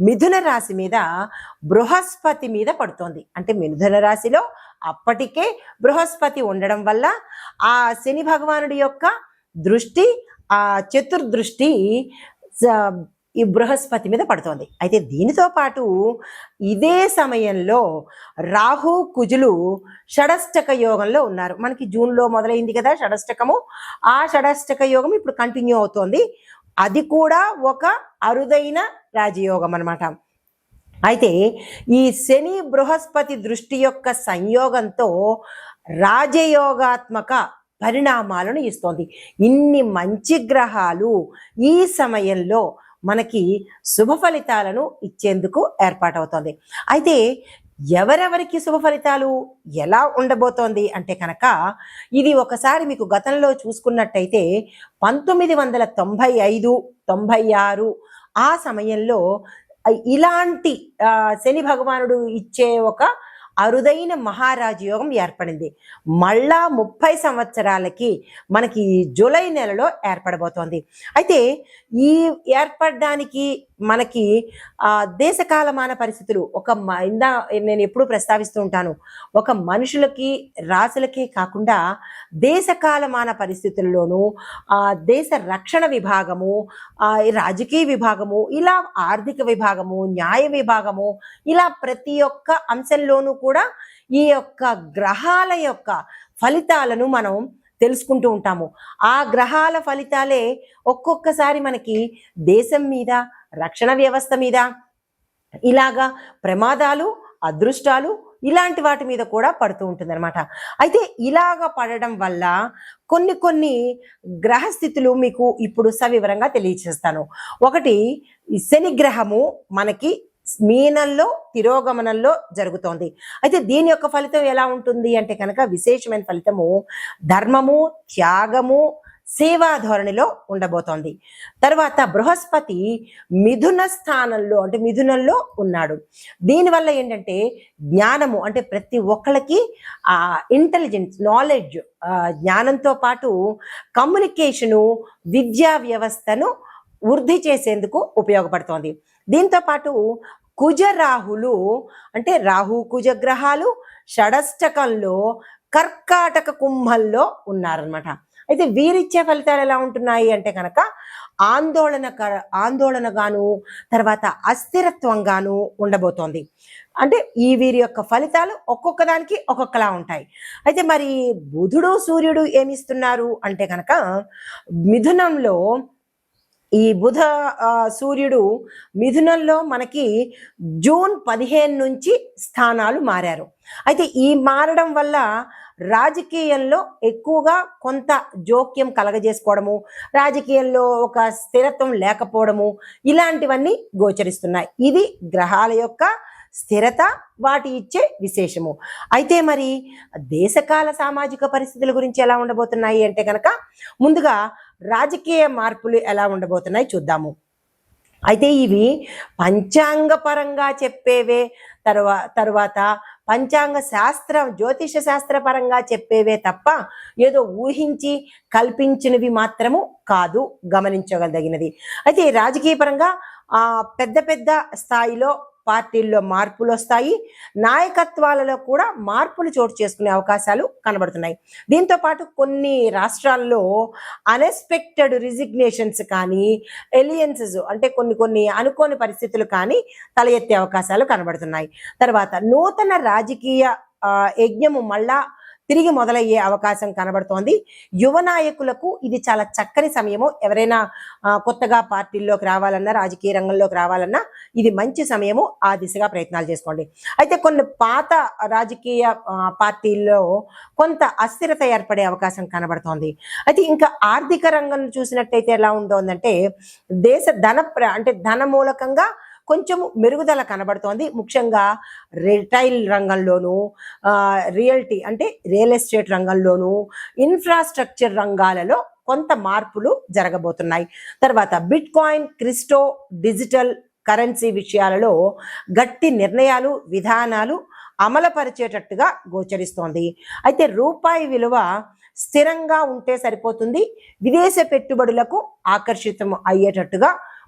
మిథున రాశి మీద బృహస్పతి మీద పడుతోంది. అంటే మిథున రాశిలో అప్పటికే బృహస్పతి ఉండడం వల్ల ఆ శని భగవానుడి యొక్క దృష్టి ఆ చతుర్దృష్టి స- ఈ బృహస్పతి మీద పడుతోంది. అయితే దీనితో పాటు ఇదే సమయంలో రాహు కుజులు షడష్టక యోగంలో ఉన్నారు. మనకి జూన్లో మొదలైంది కదా షడష్టకము. ఆ షడష్టక యోగం ఇప్పుడు కంటిన్యూ అవుతోంది. అది కూడా ఒక అరుదైన రాజయోగం అనమాట అయితే ఈ శని బృహస్పతి దృష్టి యొక్క సంయోగంతో రాజయోగాత్మక పరిణామాలను ఇస్తోంది. ఇన్ని మంచి గ్రహాలు ఈ సమయంలో మనకి శుభ ఫలితాలను ఇచ్చేందుకు ఏర్పాటవుతోంది. అయితే ఎవరెవరికి శుభ ఫలితాలు ఎలా ఉండబోతోంది అంటే కనుక ఇది ఒకసారి మీకు గతంలో చూసుకున్నట్టయితే పంతొమ్మిది వందల తొంభై ఐదు తొంభై ఆరు ఆ సమయంలో ఇలాంటి శని భగవానుడు ఇచ్చే ఒక అరుదైన మహారాజయోగం ఏర్పడింది. మళ్ళా ముప్పై సంవత్సరాలకి మనకి జూలై నెలలో ఏర్పడబోతోంది. అయితే ఈ ఏర్పడడానికి మనకి ఆ దేశకాలమాన పరిస్థితులు ఒక మ- ఇందా నేను ఎప్పుడు ప్రస్తావిస్తూ ఉంటాను. ఒక మనుషులకి రాసులకే కాకుండా దేశకాలమాన పరిస్థితుల్లోనూ ఆ దేశ రక్షణ విభాగము ఆ రాజకీయ విభాగము ఇలా ఆర్థిక విభాగము న్యాయ విభాగము ఇలా ప్రతి ఒక్క అంశంలోనూ కూడా ఈ యొక్క గ్రహాల యొక్క ఫలితాలను మనం తెలుసుకుంటూ ఉంటాము. ఆ గ్రహాల ఫలితాలే ఒక్కొక్కసారి మనకి దేశం మీద రక్షణ వ్యవస్థ మీద ఇలాగా ప్రమాదాలు అదృష్టాలు ఇలాంటి వాటి మీద కూడా పడుతూ ఉంటుంది అనమాట అయితే ఇలాగ పడడం వల్ల కొన్ని కొన్ని గ్రహస్థితులు మీకు ఇప్పుడు సవివరంగా తెలియచేస్తాను. ఒకటి శని గ్రహము మనకి మీనంలో తిరోగమనంలో జరుగుతోంది. అయితే దీని యొక్క ఫలితం ఎలా ఉంటుంది అంటే కనుక విశేషమైన ఫలితము ధర్మము త్యాగము సేవా ధోరణిలో ఉండబోతోంది. తర్వాత బృహస్పతి మిథున స్థానంలో అంటే మిథునంలో ఉన్నాడు. దీనివల్ల ఏంటంటే జ్ఞానము అంటే ప్రతి ఒక్కళ్ళకి ఆ ఇంటెలిజెన్స్ నాలెడ్జ్ జ్ఞానంతో పాటు కమ్యూనికేషను విద్యా వ్యవస్థను వృద్ధి చేసేందుకు ఉపయోగపడుతోంది. దీంతో పాటు కుజరాహులు అంటే రాహు కుజగ్రహాలు షడష్టకంలో కర్కాటక కుంభంలో ఉన్నారనమాట అయితే వీరిచ్చే ఫలితాలు ఎలా ఉంటున్నాయి అంటే కనుక ఆందోళన ఆందోళనగాను తర్వాత అస్థిరత్వంగాను ఉండబోతోంది. అంటే ఈ వీరి యొక్క ఫలితాలు ఒక్కొక్క దానికి ఒక్కొక్కలా ఉంటాయి. అయితే మరి బుధుడు సూర్యుడు ఏమిస్తున్నారు అంటే కనుక మిథునంలో ఈ బుధ సూర్యుడు మిథునంలో మనకి జూన్ పదిహేను నుంచి స్థానాలు మారారు. అయితే ఈ మారడం వల్ల రాజకీయంలో ఎక్కువగా కొంత జోక్యం కలగజేసుకోవడము రాజకీయంలో ఒక స్థిరత్వం లేకపోవడము ఇలాంటివన్నీ గోచరిస్తున్నాయి. ఇది గ్రహాల యొక్క స్థిరత వాటి ఇచ్చే విశేషము. అయితే మరి దేశకాల సామాజిక పరిస్థితుల గురించి ఎలా ఉండబోతున్నాయి అంటే కనుక ముందుగా రాజకీయ మార్పులు ఎలా ఉండబోతున్నాయి చూద్దాము. అయితే ఇవి పంచాంగ పరంగా చెప్పేవే తర్వా తర్వాత పంచాంగ శాస్త్రం జ్యోతిష శాస్త్ర పరంగా చెప్పేవే తప్ప ఏదో ఊహించి కల్పించినవి మాత్రము కాదు గమనించగలదగినది అయితే రాజకీయ పరంగా ఆ పెద్ద పెద్ద స్థాయిలో పార్టీల్లో మార్పులు వస్తాయి నాయకత్వాలలో కూడా మార్పులు చోటు చేసుకునే అవకాశాలు కనబడుతున్నాయి. దీంతో పాటు కొన్ని రాష్ట్రాల్లో అన్ఎక్స్పెక్టెడ్ రిజిగ్నేషన్స్ కానీ ఎలియన్సెస్ అంటే కొన్ని కొన్ని అనుకోని పరిస్థితులు కానీ తల ఎత్తే అవకాశాలు కనబడుతున్నాయి. తర్వాత నూతన రాజకీయ యజ్ఞము మళ్ళా తిరిగి మొదలయ్యే అవకాశం కనబడుతోంది. యువ నాయకులకు ఇది చాలా చక్కని సమయము. ఎవరైనా కొత్తగా పార్టీల్లోకి రావాలన్నా రాజకీయ రంగంలోకి రావాలన్నా ఇది మంచి సమయము. ఆ దిశగా ప్రయత్నాలు చేసుకోండి. అయితే కొన్ని పాత రాజకీయ పార్టీల్లో కొంత అస్థిరత ఏర్పడే అవకాశం కనబడుతోంది. అయితే ఇంకా ఆర్థిక రంగం చూసినట్టయితే ఎలా ఉంటుందంటే దేశ ధన ప్ర- అంటే ధన మూలకంగా కొంచెము మెరుగుదల కనబడుతోంది. ముఖ్యంగా రిటైల్ రంగంలోనూ రియల్టీ అంటే రియల్ ఎస్టేట్ రంగంలోనూ ఇన్ఫ్రాస్ట్రక్చర్ రంగాలలో కొంత మార్పులు జరగబోతున్నాయి. తర్వాత bitcoin crypto digital currency విషయాలలో గట్టి నిర్ణయాలు విధానాలు అమలుపరిచేటట్టుగా గోచరిస్తోంది. అయితే రూపాయి విలువ స్థిరంగా ఉంటే సరిపోతుంది. విదేశ పెట్టుబడులకు ఆకర్షితం అయ్యేటట్టుగా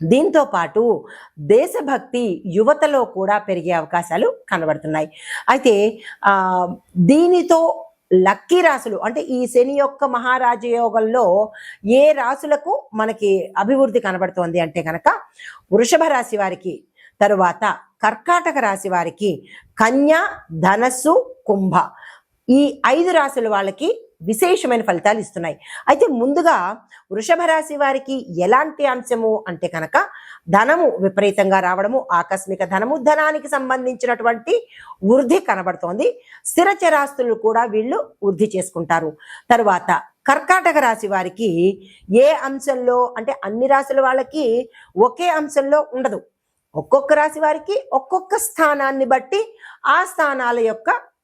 దీంతో పాటు దేశభక్తి యువతలో కూడా పెరిగే అవకాశాలు కనబడుతున్నాయి. అయితే దీనితో లక్కీ రాసులు అంటే ఈ శని యొక్క మహారాజయోగంలో ఏ రాసులకు మనకి అభివృద్ధి కనబడుతోంది అంటే కనుక వృషభ రాశి వారికి తరువాత కర్కాటక రాశి వారికి కన్య ధనస్సు కుంభ ఈ ఐదు రాసుల వాళ్ళకి విశేషమైన ఫలితాలు ఇస్తున్నాయి. అయితే ముందుగా వృషభ రాశి వారికి ఎలాంటి అంశము అంటే కనుక ధనము విపరీతంగా రావడము ఆకస్మిక ధనము ధనానికి సంబంధించినటువంటి వృద్ధి కనబడుతోంది. స్థిరచరాస్తులు కూడా వీళ్ళు వృద్ధి చేసుకుంటారు. తరువాత కర్కాటక రాశి వారికి ఏ అంశంలో అంటే అన్ని రాశుల వాళ్ళకి ఒకే అంశంలో ఉండదు. ఒక్కొక్క రాశి వారికి ఒక్కొక్క స్థానాన్ని బట్టి ఆ స్థానాల యొక్క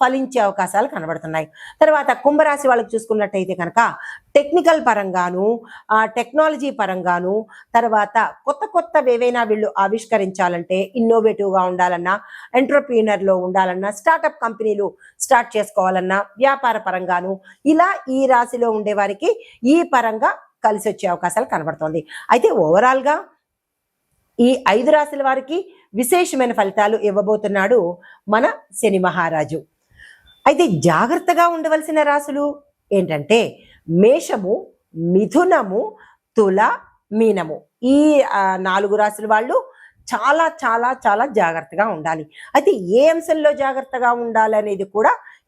ఫలించే అవకాశాలు కనబడుతున్నాయి. తర్వాత కుంభరాశి వాళ్ళకి చూసుకున్నట్టయితే కనుక టెక్నికల్ పరంగాను ఆ, టెక్నాలజీ పరంగాను తర్వాత కొత్త కొత్త ఏవైనా వీళ్ళు ఆవిష్కరించాలంటే ఇన్నోవేటివ్గా ఉండాలన్నా ఎంటర్ప్రీనర్లో ఉండాలన్నా స్టార్టప్ కంపెనీలు స్టార్ట్ చేసుకోవాలన్నా వ్యాపార పరంగాను ఇలా ఈ రాశిలో ఉండే వారికి ఈ పరంగా కలిసి వచ్చే అవకాశాలు కనబడుతోంది. అయితే ఓవరాల్గా ఈ ఐదు రాశుల వారికి విశేషమైన ఫలితాలు ఇవ్వబోతున్నాడు మన శని మహారాజు. అయితే జాగ్రత్తగా ఉండవలసిన రాశులు ఏంటంటే మేషము మిథునము తుల మీనము. ఈ నాలుగు రాశుల వాళ్ళు చాలా చాలా చాలా జాగ్రత్తగా ఉండాలి. అయితే ఏ అంశంలో జాగ్రత్తగా ఉండాలి అనేది కూడా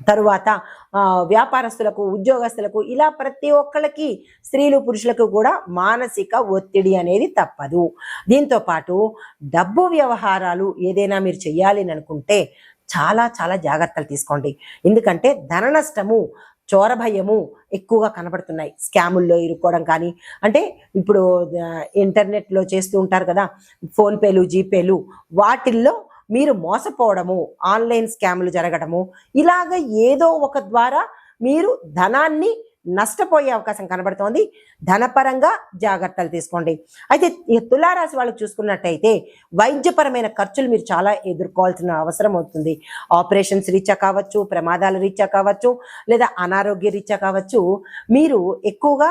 తరువాత వ్యాపారస్తులకు ఉద్యోగస్తులకు ఇలా ప్రతి ఒక్కళ్ళకి స్త్రీలు పురుషులకు కూడా మానసిక ఒత్తిడి అనేది తప్పదు. దీంతో పాటు డబ్బు వ్యవహారాలు ఏదైనా మీరు చెయ్యాలి అని అనుకుంటే చాలా చాలా జాగ్రత్తలు తీసుకోండి. ఎందుకంటే ధన నష్టము చోరభయము ఎక్కువగా కనబడుతున్నాయి. స్కాముల్లో ఇరుక్కోవడం కానీ అంటే ఇప్పుడు ఇంటర్నెట్లో చేస్తూ ఉంటారు కదా ఫోన్పేలు జీపేలు వాటిల్లో మీరు మోసపోవడము ఆన్లైన్ స్కాములు జరగడము ఇలాగ ఏదో ఒక ద్వారా మీరు ధనాన్ని నష్టపోయే అవకాశం కనబడుతోంది. ధనపరంగా జాగ్రత్తలు తీసుకోండి. అయితే ఈ తులారాశి వాళ్ళకి చూసుకున్నట్టయితే వైద్యపరమైన ఖర్చులు మీరు చాలా ఎదుర్కోవాల్సిన అవసరం అవుతుంది. ఆపరేషన్స్ రీత్యా కావచ్చు ప్రమాదాల రీత్యా కావచ్చు లేదా అనారోగ్య రీత్యా కావచ్చు మీరు ఎక్కువగా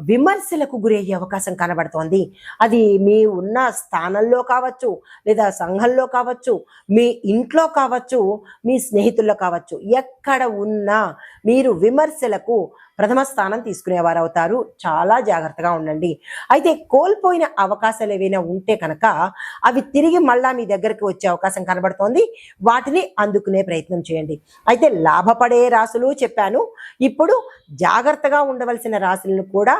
విమర్శలకు గురయ్యే అవకాశం కనబడుతోంది. అది మీ ఉన్న స్థానంలో కావచ్చు లేదా సంఘంలో కావచ్చు మీ ఇంట్లో కావచ్చు మీ స్నేహితుల్లో కావచ్చు ఎక్కడ ఉన్నా మీరు విమర్శలకు ప్రథమ స్థానం తీసుకునేవారు అవుతారు చాలా జాగ్రత్తగా ఉండండి. అయితే కోల్పోయిన అవకాశాలు ఏవైనా ఉంటే కనుక అవి తిరిగి మళ్ళా మీ దగ్గరికి వచ్చే అవకాశం కనబడుతోంది. వాటిని అందుకునే ప్రయత్నం చేయండి. అయితే లాభపడే రాసులు చెప్పాను. ఇప్పుడు జాగ్రత్తగా ఉండవలసిన రాశులను కూడా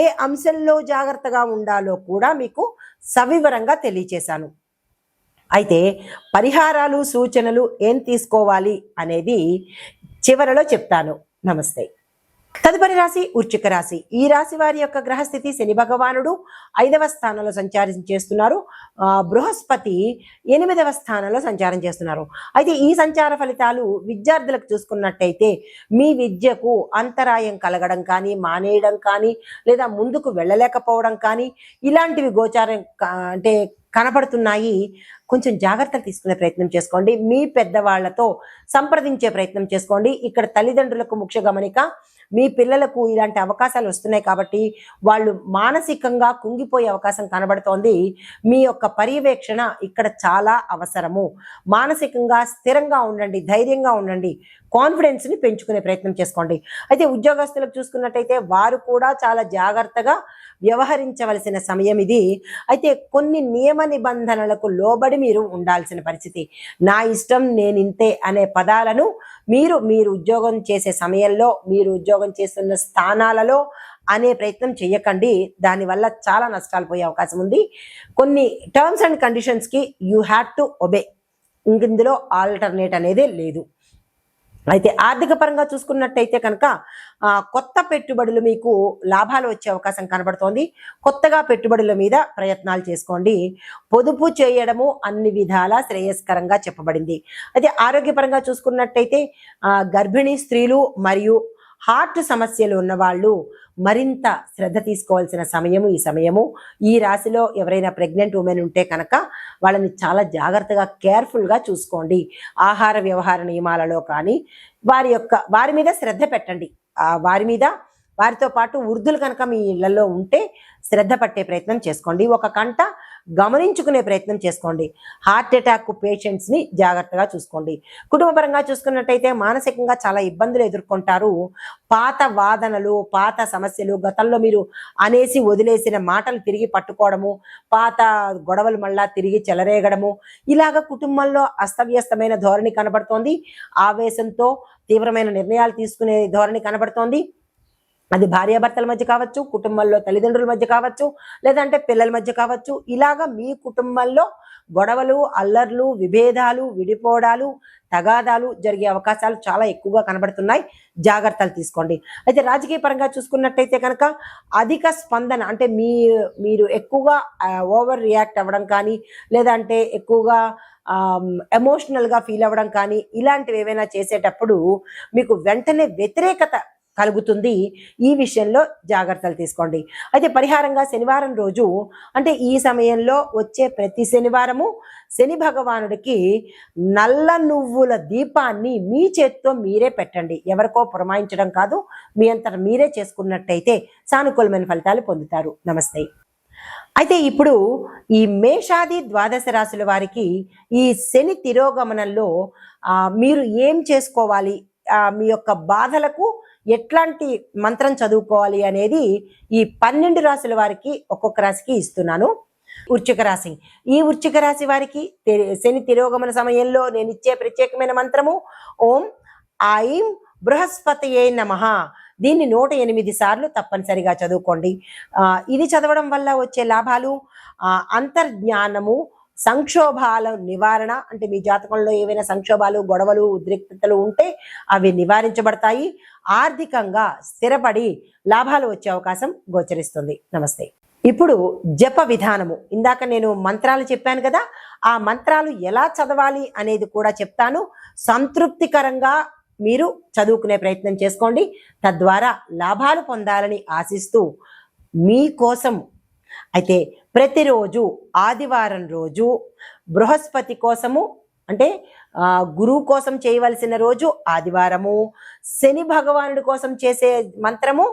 ఏ అంశంలో జాగ్రత్తగా ఉండాలో కూడా మీకు సవివరంగా తెలియచేశాను. అయితే పరిహారాలు సూచనలు ఏం తీసుకోవాలి అనేది చివరలో చెప్తాను. నమస్తే. తదుపరి రాశి ఉర్చిక రాశి. ఈ రాశి వారి యొక్క గ్రహస్థితి శని భగవానుడు ఐదవ స్థానంలో సంచారం చేస్తున్నారు. బృహస్పతి ఎనిమిదవ స్థానంలో సంచారం చేస్తున్నారు. అయితే ఈ సంచార ఫలితాలు విద్యార్థులకు చూసుకున్నట్టయితే మీ విద్యకు అంతరాయం కలగడం కానీ మానేయడం కానీ లేదా ముందుకు వెళ్ళలేకపోవడం కానీ ఇలాంటివి గోచారం కా- అంటే కనపడుతున్నాయి. కొంచెం జాగ్రత్తలు తీసుకునే ప్రయత్నం చేసుకోండి. మీ పెద్దవాళ్ళతో సంప్రదించే ప్రయత్నం చేసుకోండి. ఇక్కడ తల్లిదండ్రులకు ముఖ్య గమనిక మీ పిల్లలకు ఇలాంటి అవకాశాలు వస్తున్నాయి కాబట్టి వాళ్ళు మానసికంగా కుంగిపోయే అవకాశం కనబడుతోంది. మీ యొక్క పర్యవేక్షణ ఇక్కడ చాలా అవసరము. మానసికంగా స్థిరంగా ఉండండి ధైర్యంగా ఉండండి. కాన్ఫిడెన్స్ని పెంచుకునే ప్రయత్నం చేసుకోండి. అయితే ఉద్యోగస్తులకు చూసుకున్నట్టయితే వారు కూడా చాలా జాగ్రత్తగా వ్యవహరించవలసిన సమయం ఇది. అయితే కొన్ని నియమ నిబంధనలకు లోబడి మీరు ఉండాల్సిన పరిస్థితి. నా ఇష్టం నేను ఇంతే అనే పదాలను మీరు మీరు ఉద్యోగం చేసే సమయంలో మీరు ఉద్యోగం చేస్తున్న స్థానాలలో అనే ప్రయత్నం చేయకండి దానివల్ల చాలా నష్టాలు పోయే అవకాశం ఉంది. కొన్ని టర్మ్స్ అండ్ కండిషన్స్కి యూ హ్యాడ్ టు ఒబే ఇందులో ఆల్టర్నేట్ అనేది లేదు. అయితే ఆర్థిక పరంగా చూసుకున్నట్టయితే కనుక కొత్త పెట్టుబడులు మీకు లాభాలు వచ్చే అవకాశం కనబడుతోంది. కొత్తగా పెట్టుబడుల మీద ప్రయత్నాలు చేసుకోండి. పొదుపు చేయడము అన్ని విధాలా శ్రేయస్కరంగా చెప్పబడింది. అయితే ఆరోగ్యపరంగా చూసుకున్నట్టయితే గర్భిణీ స్త్రీలు మరియు హార్ట్ సమస్యలు ఉన్నవాళ్ళు మరింత శ్రద్ధ తీసుకోవాల్సిన సమయము ఈ సమయము. ఈ రాశిలో ఎవరైనా ప్రెగ్నెంట్ ఉమెన్ ఉంటే కనుక వాళ్ళని చాలా జాగ్రత్తగా కేర్ఫుల్గా చూసుకోండి. ఆహార వ్యవహార నియమాలలో కానీ వారి యొక్క వారి మీద శ్రద్ధ పెట్టండి. వారి మీద వారితో పాటు వృద్ధులు కనుక మీ ఇళ్ళలో ఉంటే శ్రద్ధ పట్టే ప్రయత్నం చేసుకోండి. ఒక కంట గమనించుకునే ప్రయత్నం చేసుకోండి. హార్ట్ అటాక్ పేషెంట్స్ని జాగ్రత్తగా చూసుకోండి. కుటుంబపరంగా చూసుకున్నట్టయితే మానసికంగా చాలా ఇబ్బందులు ఎదుర్కొంటారు. పాత వాదనలు పాత సమస్యలు గతంలో మీరు అనేసి వదిలేసిన మాటలు తిరిగి పట్టుకోవడము పాత గొడవలు మళ్ళా తిరిగి చెలరేగడము ఇలాగ కుటుంబంలో అస్తవ్యస్తమైన ధోరణి కనబడుతోంది. ఆవేశంతో తీవ్రమైన నిర్ణయాలు తీసుకునే ధోరణి కనబడుతోంది. అది భార్యాభర్తల మధ్య కావచ్చు కుటుంబంలో తల్లిదండ్రుల మధ్య కావచ్చు లేదంటే పిల్లల మధ్య కావచ్చు ఇలాగా మీ కుటుంబంలో గొడవలు అల్లర్లు విభేదాలు విడిపోవడాలు తగాదాలు జరిగే అవకాశాలు చాలా ఎక్కువగా కనబడుతున్నాయి. జాగ్రత్తలు తీసుకోండి. అయితే రాజకీయ పరంగా చూసుకున్నట్టయితే కనుక అధిక స్పందన అంటే మీ మీరు ఎక్కువగా ఓవర్ రియాక్ట్ అవ్వడం కానీ లేదంటే ఎక్కువగా ఎమోషనల్గా ఫీల్ అవ్వడం కానీ ఇలాంటివి ఏవైనా చేసేటప్పుడు మీకు వెంటనే వ్యతిరేకత కలుగుతుంది. ఈ విషయంలో జాగ్రత్తలు తీసుకోండి. అయితే పరిహారంగా శనివారం రోజు అంటే ఈ సమయంలో వచ్చే ప్రతి శనివారము శని భగవానుడికి నల్ల నువ్వుల దీపాన్ని మీ చేత్తో మీరే పెట్టండి. ఎవరికో పురమాయించడం కాదు మీ అంతట మీరే చేసుకున్నట్టయితే సానుకూలమైన ఫలితాలు పొందుతారు. నమస్తే. అయితే ఇప్పుడు ఈ మేషాది ద్వాదశ రాశుల వారికి ఈ శని తిరోగమనంలో మీరు ఏం చేసుకోవాలి? మీ యొక్క బాధలకు ఎట్లాంటి మంత్రం చదువుకోవాలి అనేది ఈ పన్నెండు రాశుల వారికి ఒక్కొక్క రాశికి ఇస్తున్నాను. వృచ్చిక రాశి. ఈ వృచ్చిక రాశి వారికి శని తిరోగమన సమయంలో నేను ఇచ్చే ప్రత్యేకమైన మంత్రము ఓం ఐం బృహస్పతియే నమః. దీన్ని నూట ఎనిమిది సార్లు తప్పనిసరిగా చదువుకోండి. ఇది చదవడం వల్ల వచ్చే లాభాలు అంతర్జ్ఞానము సంక్షోభాల నివారణ అంటే మీ జాతకంలో ఏవైనా సంక్షోభాలు గొడవలు ఉద్రిక్తతలు ఉంటే అవి నివారించబడతాయి. ఆర్థికంగా స్థిరపడి లాభాలు వచ్చే అవకాశం గోచరిస్తుంది. నమస్తే. ఇప్పుడు జప విధానము. ఇందాక నేను మంత్రాలు చెప్పాను కదా ఆ మంత్రాలు ఎలా చదవాలి అనేది కూడా చెప్తాను. సంతృప్తికరంగా మీరు చదువుకునే ప్రయత్నం చేసుకోండి. తద్వారా లాభాలు పొందాలని ఆశిస్తూ మీకోసం అయితే ప్రతిరోజు ఆదివారం రోజు బృహస్పతి కోసము అంటే గురువు కోసం చేయవలసిన రోజు ఆదివారము. శని భగవానుడి కోసం చేసే మంత్రము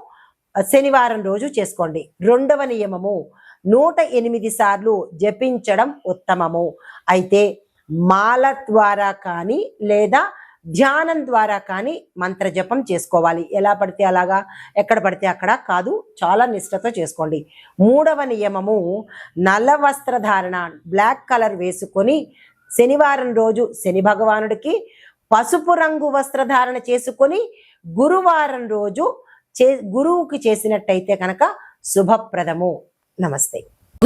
శనివారం రోజు చేసుకోండి. రెండవ నియమము నూట ఎనిమిది సార్లు జపించడం ఉత్తమము. అయితే మాల ద్వారా కానీ లేదా ధ్యానం ద్వారా కానీ మంత్ర జపం చేసుకోవాలి. ఎలా పడితే అలాగా? ఎక్కడ పడితే అక్కడ కాదు. చాలా నిష్ఠతో చేసుకోండి. మూడవ నియమము నల్ల వస్త్రధారణ బ్లాక్ కలర్ వేసుకొని శనివారం రోజు శని భగవానుడికి పసుపు రంగు వస్త్రధారణ చేసుకొని గురువారం రోజు చే గురువుకి చేసినట్టయితే కనుక శుభప్రదము. నమస్తే.